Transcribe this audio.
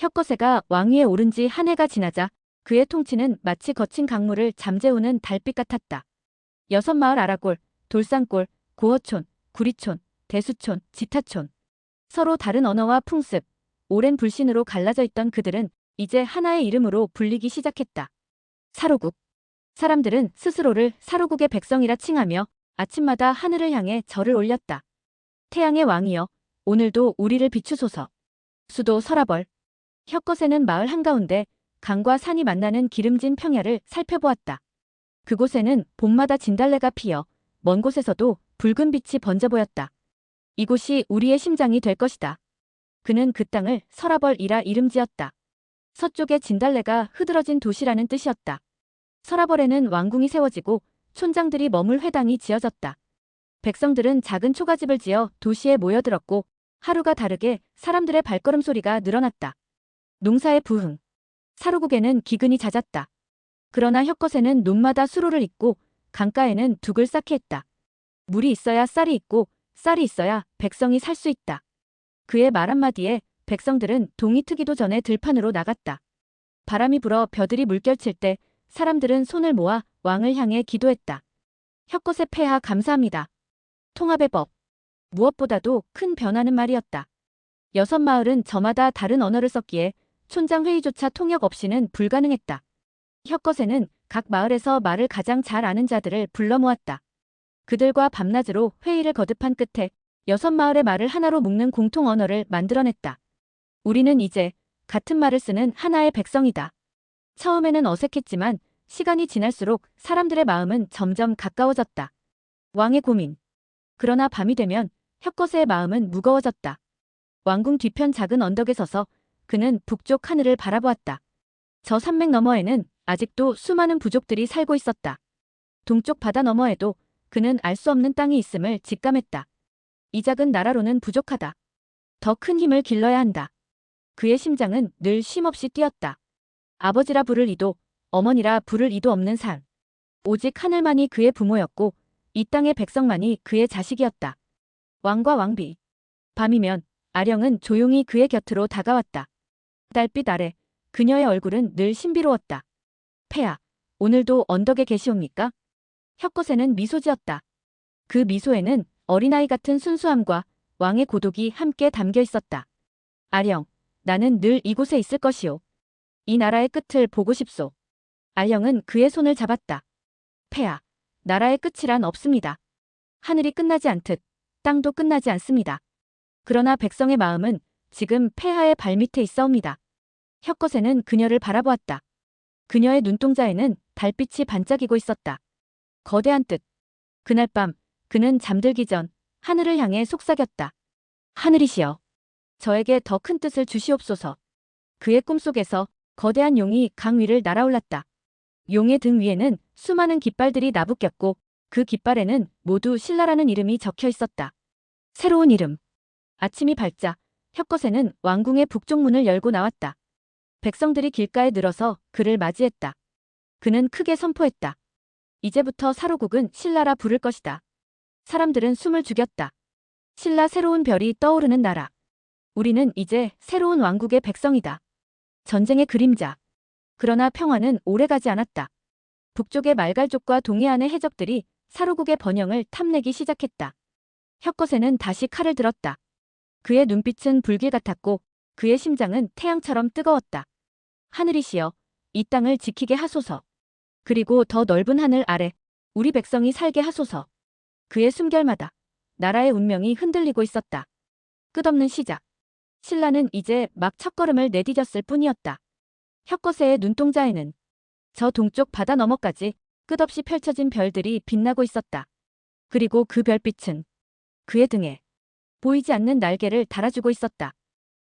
혁거세가 왕위에 오른 지 한 해가 지나자 그의 통치는 마치 거친 강물을 잠재우는 달빛 같았다. 여섯 마을 아라골, 돌산골, 고어촌, 구리촌, 대수촌, 지타촌. 서로 다른 언어와 풍습, 오랜 불신으로 갈라져 있던 그들은 이제 하나의 이름으로 불리기 시작했다. 사로국. 사람들은 스스로를 사로국의 백성이라 칭하며 아침마다 하늘을 향해 절을 올렸다. 태양의 왕이여, 오늘도 우리를 비추소서. 수도 서라벌. 혁거세는 마을 한가운데 강과 산이 만나는 기름진 평야를 살펴보았다. 그곳에는 봄마다 진달래가 피어 먼 곳에서도 붉은 빛이 번져 보였다. 이곳이 우리의 심장이 될 것이다. 그는 그 땅을 서라벌이라 이름 지었다. 서쪽에 진달래가 흐드러진 도시라는 뜻이었다. 서라벌에는 왕궁이 세워지고 촌장들이 머물 회당이 지어졌다. 백성들은 작은 초가집을 지어 도시에 모여들었고 하루가 다르게 사람들의 발걸음 소리가 늘어났다. 농사의 부흥. 사루국에는 기근이 잦았다. 그러나 혁것에는 논마다 수로를 잇고 강가에는 둑을 쌓게 했다. 물이 있어야 쌀이 있고 쌀이 있어야 백성이 살 수 있다. 그의 말 한마디에 백성들은 동이 트기도 전에 들판으로 나갔다. 바람이 불어 벼들이 물결칠 때 사람들은 손을 모아 왕을 향해 기도했다. 혁것의 폐하 감사합니다. 통합의 법. 무엇보다도 큰 변화는 말이었다. 여섯 마을은 저마다 다른 언어를 썼기에 촌장 회의조차 통역 없이는 불가능했다. 혁것에는 각 마을에서 말을 가장 잘 아는 자들을 불러 모았다. 그들과 밤낮으로 회의를 거듭한 끝에 여섯 마을의 말을 하나로 묶는 공통 언어를 만들어냈다. 우리는 이제 같은 말을 쓰는 하나의 백성이다. 처음에는 어색했지만 시간이 지날수록 사람들의 마음은 점점 가까워졌다. 왕의 고민. 그러나 밤이 되면 혁거세의 마음은 무거워졌다. 왕궁 뒤편 작은 언덕에 서서 그는 북쪽 하늘을 바라보았다. 저 산맥 너머에는 아직도 수많은 부족들이 살고 있었다. 동쪽 바다 너머에도 그는 알 수 없는 땅이 있음을 직감했다. 이 작은 나라로는 부족하다. 더 큰 힘을 길러야 한다. 그의 심장은 늘 쉼없이 뛰었다. 아버지라 부를 이도, 어머니라 부를 이도 없는 산. 오직 하늘만이 그의 부모였고 이 땅의 백성만이 그의 자식이었다. 왕과 왕비. 밤이면 아령은 조용히 그의 곁으로 다가왔다. 달빛 아래 그녀의 얼굴은 늘 신비로웠다. 폐하, 오늘도 언덕에 계시옵니까? 혁것에는 미소 지었다. 그 미소에는 어린아이 같은 순수함과 왕의 고독이 함께 담겨 있었다. 아령, 나는 늘 이곳에 있을 것이오. 이 나라의 끝을 보고 싶소. 알령은 그의 손을 잡았다. 폐하, 나라의 끝이란 없습니다. 하늘이 끝나지 않듯 땅도 끝나지 않습니다. 그러나 백성의 마음은 지금 폐하의 발밑에 있어옵니다. 혁것에는 그녀를 바라보았다. 그녀의 눈동자에는 달빛이 반짝이고 있었다. 거대한 뜻. 그날 밤 그는 잠들기 전 하늘을 향해 속삭였다. 하늘이시여. 저에게 더 큰 뜻을 주시옵소서. 그의 꿈속에서 거대한 용이 강 위를 날아올랐다. 용의 등 위에는 수많은 깃발들이 나부꼈고 그 깃발에는 모두 신라라는 이름이 적혀 있었다. 새로운 이름. 아침이 밝자 혁거세는 왕궁의 북쪽 문을 열고 나왔다. 백성들이 길가에 늘어서 그를 맞이했다. 그는 크게 선포했다. 이제부터 사로국은 신라라 부를 것이다. 사람들은 숨을 죽였다. 신라 새로운 별이 떠오르는 나라. 우리는 이제 새로운 왕국의 백성이다. 전쟁의 그림자. 그러나 평화는 오래가지 않았다. 북쪽의 말갈족과 동해안의 해적들이 사로국의 번영을 탐내기 시작했다. 혁거세는 다시 칼을 들었다. 그의 눈빛은 불길 같았고 그의 심장은 태양처럼 뜨거웠다. 하늘이시여, 이 땅을 지키게 하소서. 그리고 더 넓은 하늘 아래 우리 백성이 살게 하소서. 그의 숨결마다 나라의 운명이 흔들리고 있었다. 끝없는 시작. 신라는 이제 막 첫걸음을 내디뎠을 뿐이었다. 혁거세의 눈동자에는 저 동쪽 바다 너머까지 끝없이 펼쳐진 별들이 빛나고 있었다. 그리고 그 별빛은 그의 등에 보이지 않는 날개를 달아주고 있었다.